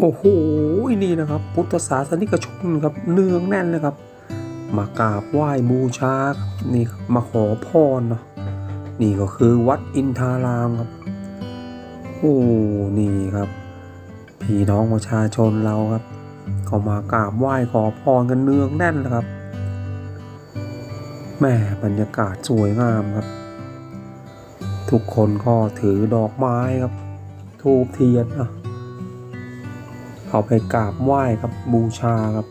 โอ้โหนี่นะครับ พุทธศาสนิกชนครับเนืองแน่นเลยครับ มากราบไหว้บูชานี่มาขอพรเนาะนี่ก็คือวัดอินทารามครับโอ้นี่ครับพี่น้องประชาชนเราครับก็มากราบไหว้ขอพรกันเนืองแน่นเลยครับแม่บรรยากาศสวยงามครับ ทุกคนก็ถือดอกไม้ครับทูบเทียนเนาะ เขาไปกราบไหว้ครับบูชาครับ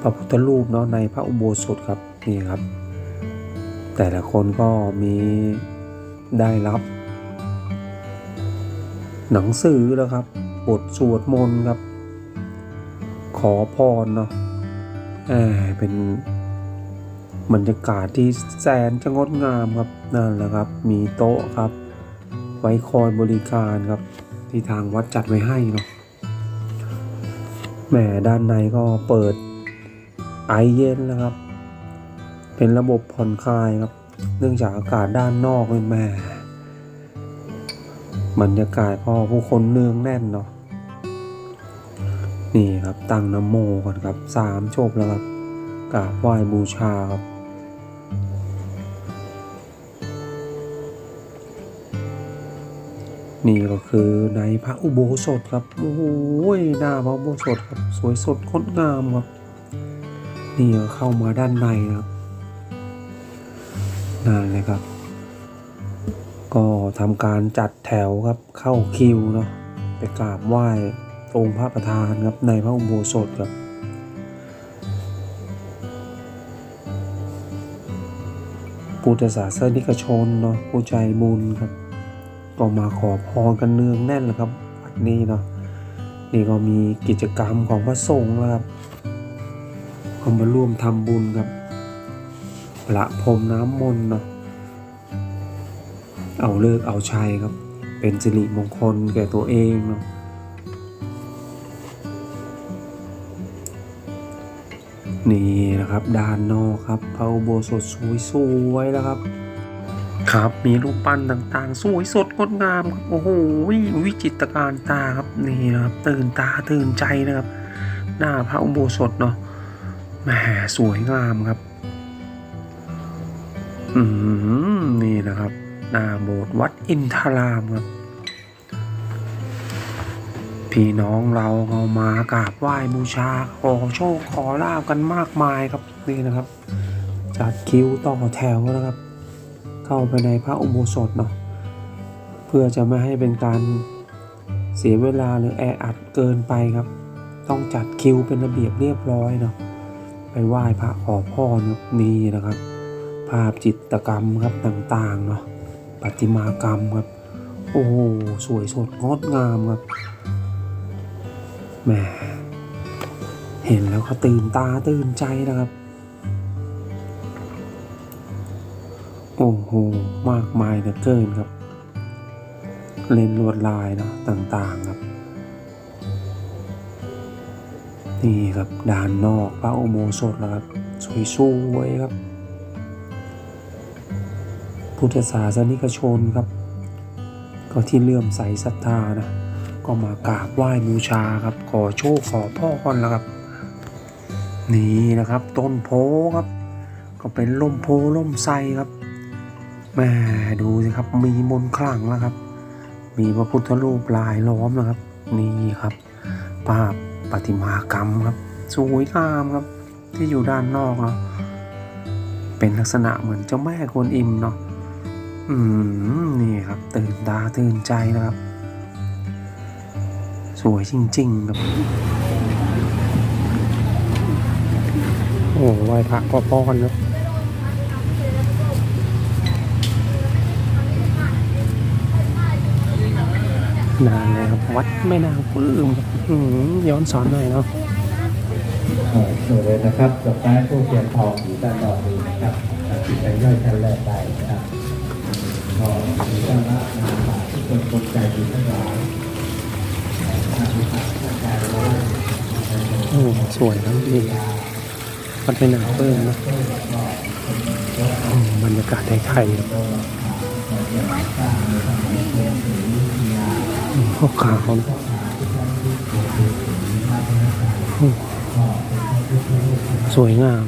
พระพุทธรูปเนาะในพระอุโบสถครับนี่ครับ แต่ละคนก็มีได้รับ หนังสือแล้วครับบทสวดมนต์ครับ ขอพรเนาะเป็นบรรยากาศที่แสนจะงดงามครับนั่นแหละครับ มีโต๊ะครับ ไว้คอยบริการครับ ที่ทางวัดจัดไว้ให้เนาะ แหมด้านในก็เปิดไอเย็นนะครับ เป็นระบบผ่อนคลายครับ เนื่องจากอากาศด้านนอกเป็นแหม่บรรยากาศก็ผู้คนเนืองแน่นเนาะนี่ครับตั้งน้ำโมก่อนครับสามจบแล้วครับกราบไหว้บูชาครับ นี่ก็คือในพระอุโบสถครับโอ้โหหน้าพระอุโบสถครับสวยสดงดงามครับนี่ก็เข้ามาด้านในครับนั่นเลยครับ ก็ทำการจัดแถวครับเข้าคิวเนาะไปกราบไหว้องค์พระประธานครับในพระอุโบสถครับพุทธศาสนิกชนเนาะผู้ใจบุญครับ ก็มาขอพรกันเนืองแน่นเลยครับวัดนี้เนาะนี่ก็มีกิจกรรมของพระสงฆ์นะครับก็มาร่วมทำบุญครับประพรมน้ำมนต์เนาะเอาเลิกเอาชัยครับ เป็นสิริมงคลแก่ตัวเองเนาะนี่นะครับด้านนอกครับพระอุโบสถสวยๆแล้วครับ ครับ มีรูปปั้นต่างๆ สวยสดงดงามครับโอ้โหวิจิตรการตาครับนี่นะครับตื่นตาตื่นใจนะครับ หน้าพระอุโบสถเนาะแหมสวยงามครับ อืมนี่นะครับ หน้าโบสถ์วัดอินทรามครับพี่น้องเราเอามากราบไหว้บูชาขอโชคขอลาบกันมากมายครับนี่นะครับ จัดคิวต่อแถวนะครับ เข้าไปในพระอุโบสถเนาะเพื่อจะไม่ให้เป็นการเสียเวลาหรือแออัดเกินไปครับ ต้องจัดคิวเป็นระเบียบเรียบร้อยเนาะไปไหว้พระขอพรครับนี่นะครับ ภาพจิตกรรมครับต่างๆเนาะประติมากรรมครับ โอ้โหสวยสดงดงามครับแหมเห็นแล้วก็ตื่นตาตื่นใจนะครับ โอ้โห มากมายเหลือเกินครับ เลนลวดลายนะต่างๆครับ นี่ครับด้านนอกพระอุโบสถแล้วครับสวยๆครับ พุทธศาสนิกชนครับ ก็ที่เลื่อมใสศรัทธานะ ก็มากราบไหว้บูชาครับ ขอโชคขอพ่อก่อนแล้วครับ นี่นะครับ ต้นโพครับ ก็เป็นล่มโพล่มไทรครับ แม่ดูสิครับ มีมนต์ขลังแล้วครับ มีพระพุทธรูปลายล้อมนะครับ นี่ครับ ภาพประติมากรรมครับ สวยงามครับ ที่อยู่ด้านนอกเนาะเป็นลักษณะเหมือนเจ้าแม่กวนอิมเนาะอืมนี่ครับ ตื่นตาตื่นใจนะครับ สวยจริง ๆ ครับ โอ้ไหวพระก็ป้อนแล้ว นานเลยครับวัดแม่นางปลื้มครับอื้อหือย้อนสอนหน่อยเนาะเอ่อสวยเลยนะครับดอกไม้ผู้เทียนทองอยู่ด้านนอกนี้นะครับที่ใช้ย่อยชั้นแรกได้นะครับก็มีเจ้าละนาบาทุกคนคนใจดีทั้งหลายอาภิษฐานใจไว้โอ้สวยทั้งดีวัดแม่นางปลื้มนะอืมบรรยากาศไทยๆ ครับอืมพวกขาวนสวยงาม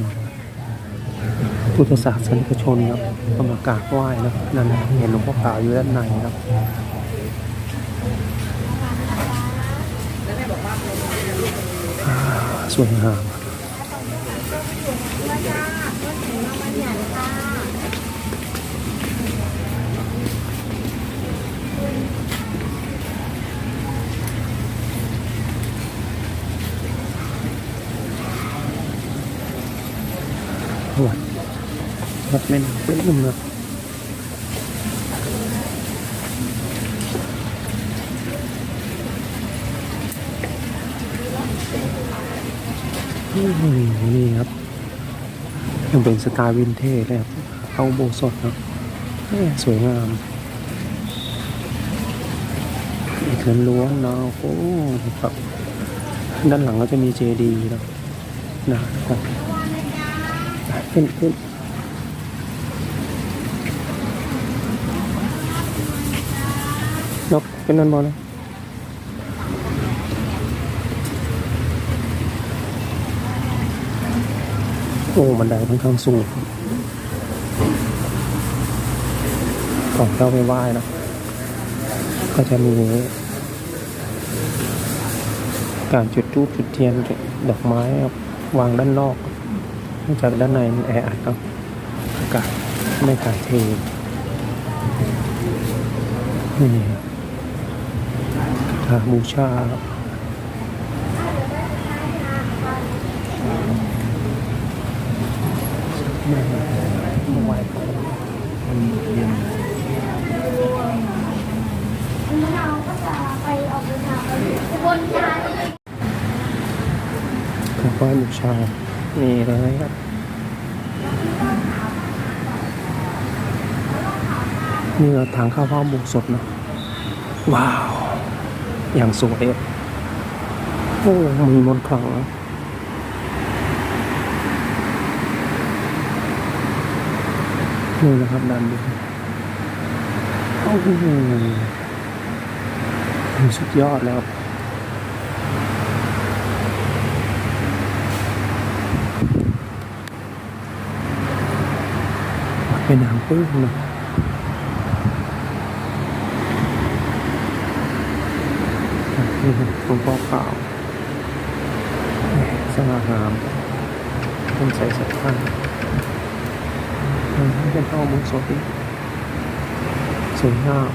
พุทธศาสนิกชนครับก็มากราบไหว้นะนั่นเห็นหลวงพ่อขาวอยู่ด้านในครับสวยงาม วัดแม่น้ำปลื้มนะอืมนี่ครับยังเป็นสไตล์วินเทจเลยครับเอาโบสถครับสวยงามอีกเรือนล้วนเนาะโอ้ครับด้านหลังก็จะมีเจดีย์นะนะครับขึ้นขึ้น นกเป็นนันบอลเลยโอ้บันไดค่อนข้างสูงก่อนเข้าไปไหว้นะก็จะมีการจุดธูปจุดเทียนดอกไม้ครับวางด้านนอกเนื่องจากด้านในมันแออัดครับอากาศไม่ถ่ายเทนี่ คาบูชาครับมาไหว้พระเราก็จะไปออกเดินทาไปอุบลธานีกราบไหว้บูชานี่เลยครับนี่เราทางเข้าพระอุโบุสดนะว้าว อย่างสวยโอ้มีมนต์ขลังนี่นะครับด้านบนโอ้โหสุดยอดแล้วเป็นหางปึ้งนะนี่ หลวงพ่อขาวสง่างามต้นใส่สักพันนี่เป็นพ่อมุกสวยสวยงาม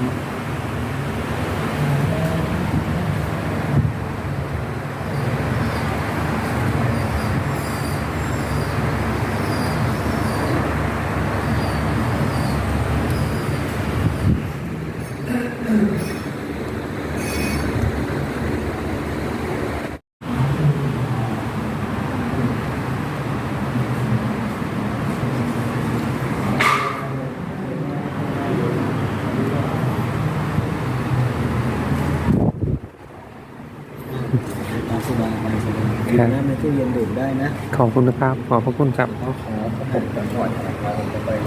ดื่มน้ำในตู้เย็นดื่มได้นะขอบคุณนะครับ ขอบพระคุณครับเขาขอผมก่อนก่อนเราจะไปน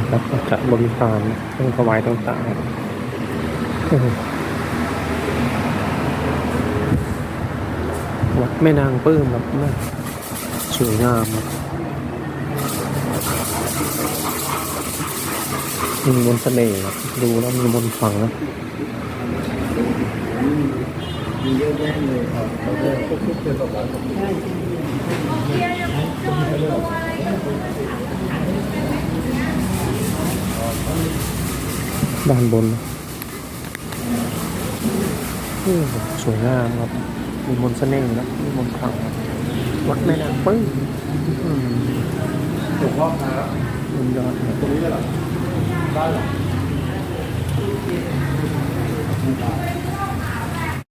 ะครับจะบริการเครื่องถวายต่างๆเออวัดแม่นางปลื้มแบบน่าสวยงามครับมีมนต์เสน่ห์ครับดูแล้วมีมนต์ขลังนะ มีเยอะแยะเลยครับเราจะควบคุมเกี่ยวกับเราใช่ด้านบนนะโอ้โหสวยงามครับ มีมนต์เสน่ห์นะมีมนต์ขลังนะวัดแม่นางปลื้มอืมหลวงพ่อครับมันยอดนะตรงนี้เลยเหรอบ้านเหรอ